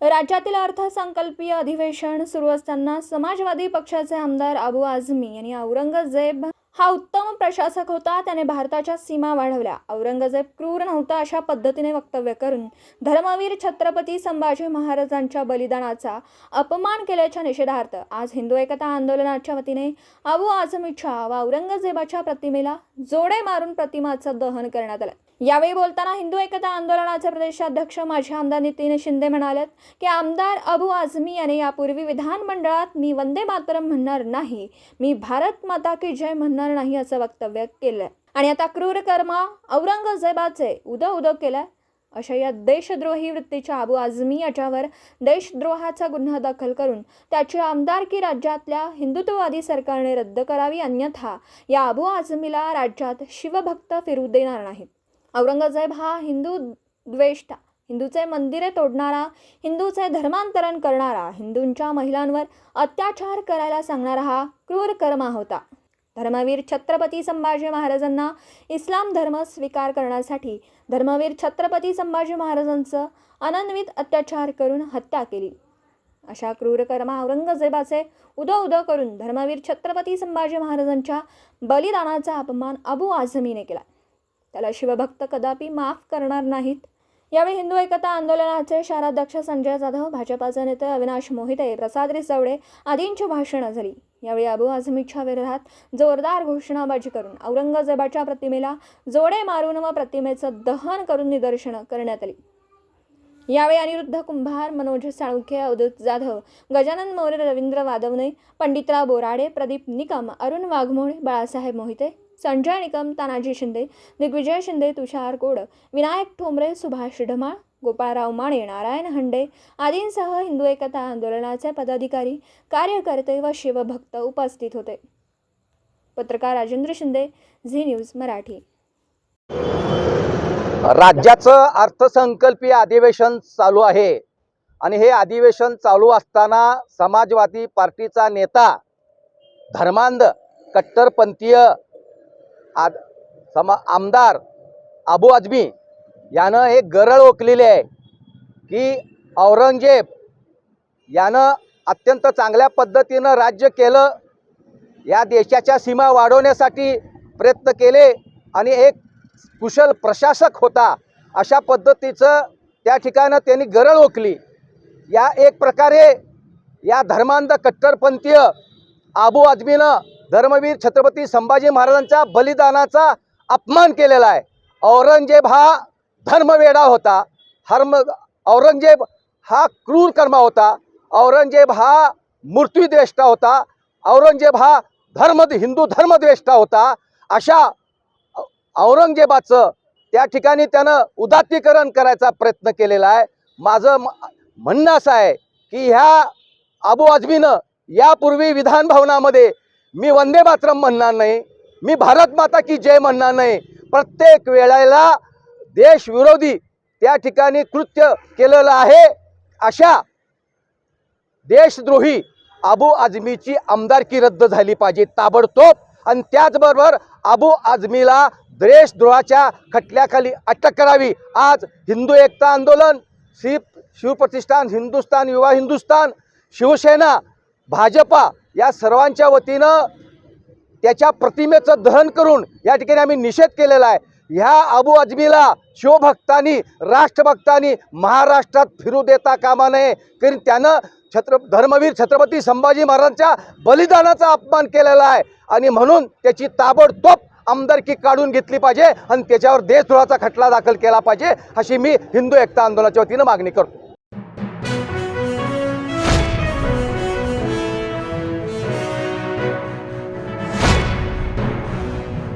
राज्यातील अर्थसंकल्पीय अधिवेशन सुरू असताना समाजवादी पक्षाचे आमदार अबू आझमी यांनी औरंगजेब हा उत्तम प्रशासक होता. त्याने भारताच्या सीमा वाढवल्या. औरंगजेब क्रूर नव्हता अशा पद्धतीने वक्तव्य करून धर्मवीर छत्रपती संभाजी महाराजांच्या बलिदानाचा अपमान केल्याच्या निषेधार्थ आज हिंदू एकता आंदोलनाच्या वतीने अबू आझमीच्या व औरंगजेबाच्या प्रतिमेला जोडे मारून प्रतिमाचं दहन करण्यात आलं. यावेळी बोलताना हिंदू एकता आंदोलनाचे प्रदेशाध्यक्ष माजी आमदार नितीन शिंदे म्हणालेत की आमदार अबू आझमी याने यापूर्वी विधानमंडळात मी वंदे मातरम म्हणणार नाही मी भारत माता की जय म्हणणार नाही असं वक्तव्य केलंय. आणि आता क्रूर कर्मा औरंगजेबाचे उद उद केलंय. अशा या देशद्रोही वृत्तीच्या अबू आझमी याच्यावर देशद्रोहाचा गुन्हा दाखल करून त्याची आमदारकी राज्यातल्या हिंदुत्ववादी सरकारने रद्द करावी अन्यथा या अबू आझमीला राज्यात शिवभक्त फिरू देणार नाहीत. औरंगजेब हा हिंदू द्वेष्टा. हिंदूचे मंदिरे तोडणारा हिंदूचे धर्मांतरण करणारा हिंदूंच्या महिलांवर अत्याचार करायला सांगणारा हा क्रूर कर्मा होता. धर्मवीर छत्रपती संभाजी महाराजांना इस्लाम धर्म स्वीकार करण्यासाठी धर्मवीर छत्रपती संभाजी महाराजांचं अनन्वित अत्याचार करून हत्या केली. अशा क्रूर कर्मा औरंगजेबाचे उदो उदो करून धर्मवीर छत्रपती संभाजी महाराजांच्या बलिदानाचा अपमान अबू आझमीने केला. त्याला शिवभक्त कदापि माफ करणार नाहीत. यावेळी हिंदू एकता आंदोलनाचे शहराध्यक्ष संजय जाधव भाजपाचे नेते अविनाश मोहिते प्रसाद रिसवडे आदींची भाषणं झाली. यावेळी अबू आझमीच्या विरोधात जोरदार घोषणाबाजी करून औरंगजेबाच्या प्रतिमेला जोडे मारून व प्रतिमेचं दहन करून निदर्शनं करण्यात आली. यावेळी अनिरुद्ध कुंभार मनोज साळुंखे अवधूत जाधव गजानन मोरे रवींद्र वादवणे पंडितराव बोराडे प्रदीप निकम अरुण वाघमोळे बाळासाहेब मोहिते संजय निकम तानाजी शिंदे दिग्विजय शिंदे तुषार कोड विनायक ठोंबरे सुभाष ढमाळ गोपाळराव माने नारायण हंडे आदींसह हिंदू एकता आंदोलनाचे पदाधिकारी कार्यकर्ते व शिवभक्त उपस्थित होते. पत्रकार राजेंद्र शिंदे झी न्यूज मराठी. राज्याचं अर्थसंकल्पीय अधिवेशन चालू आहे. आणि हे अधिवेशन चालू असताना समाजवादी पार्टीचा नेता धर्मांध कट्टरपंथीय आद समा आमदार अबू आजमी यानं एक गरळ ओकलेली आहे की औरंगजेब यानं अत्यंत चांगल्या पद्धतीनं राज्य केलं या देशाच्या सीमा वाढवण्यासाठी प्रयत्न केले आणि एक कुशल प्रशासक होता अशा पद्धतीचं त्या ठिकाणं त्यांनी गरळ ओकली. या एक प्रकारे या धर्मांध कट्टरपंथीय आबू आजमीनं धर्मवीर छत्रपती संभाजी महाराजांच्या बलिदानाचा अपमान केलेला आहे. औरंगजेब हा धर्मवेडा होता. हर्म औरंगजेब हा क्रूर कर्मा होता. औरंगजेब हा मृत्यूद्वेष्टा होता. औरंगजेब हा धर्म हिंदू धर्मद्वेष्टा होता. अशा औरंगजेबाचं त्या ठिकाणी त्यानं उदात्तीकरण करायचा प्रयत्न केलेला आहे. माझं म- म्हणणं असं आहे की ह्या अबू आझमीनं यापूर्वी विधान भवनामध्ये मी वंदे मातरम म्हणणार नाही. मी भारत माता की जय म्हणणार नाही. प्रत्येक वेळेला देशविरोधी त्या ठिकाणी कृत्य केलेलं आहे. अशा देशद्रोही अबू आझमीची आमदारकी रद्द झाली पाहिजे ताबडतोब. आणि त्याचबरोबर अबू आझमीला देशद्रोहाच्या खटल्याखाली अटक करावी. आज हिंदू एकता आंदोलन शिव शिवप्रतिष्ठान हिंदुस्थान युवा हिंदुस्थान शिवसेना भाजपा या सर्वांच्या वतीनं त्याच्या प्रतिमेचं दहन करून या ठिकाणी आम्ही निषेध केलेला आहे. ह्या अबू अजमीला शिवभक्तांनी राष्ट्रभक्तांनी महाराष्ट्रात फिरू देता कामा नये. कारण त्यानं छत्र धर्मवीर छत्रपती संभाजी महाराजांच्या बलिदानाचा अपमान केलेला आहे. आणि म्हणून त्याची ताबडतोब आमदारकी काढून घेतली पाहिजे आणि त्याच्यावर देशद्रोहाचा खटला दाखल केला पाहिजे अशी मी हिंदू एकता आंदोलनाच्या वतीनं मागणी करतो.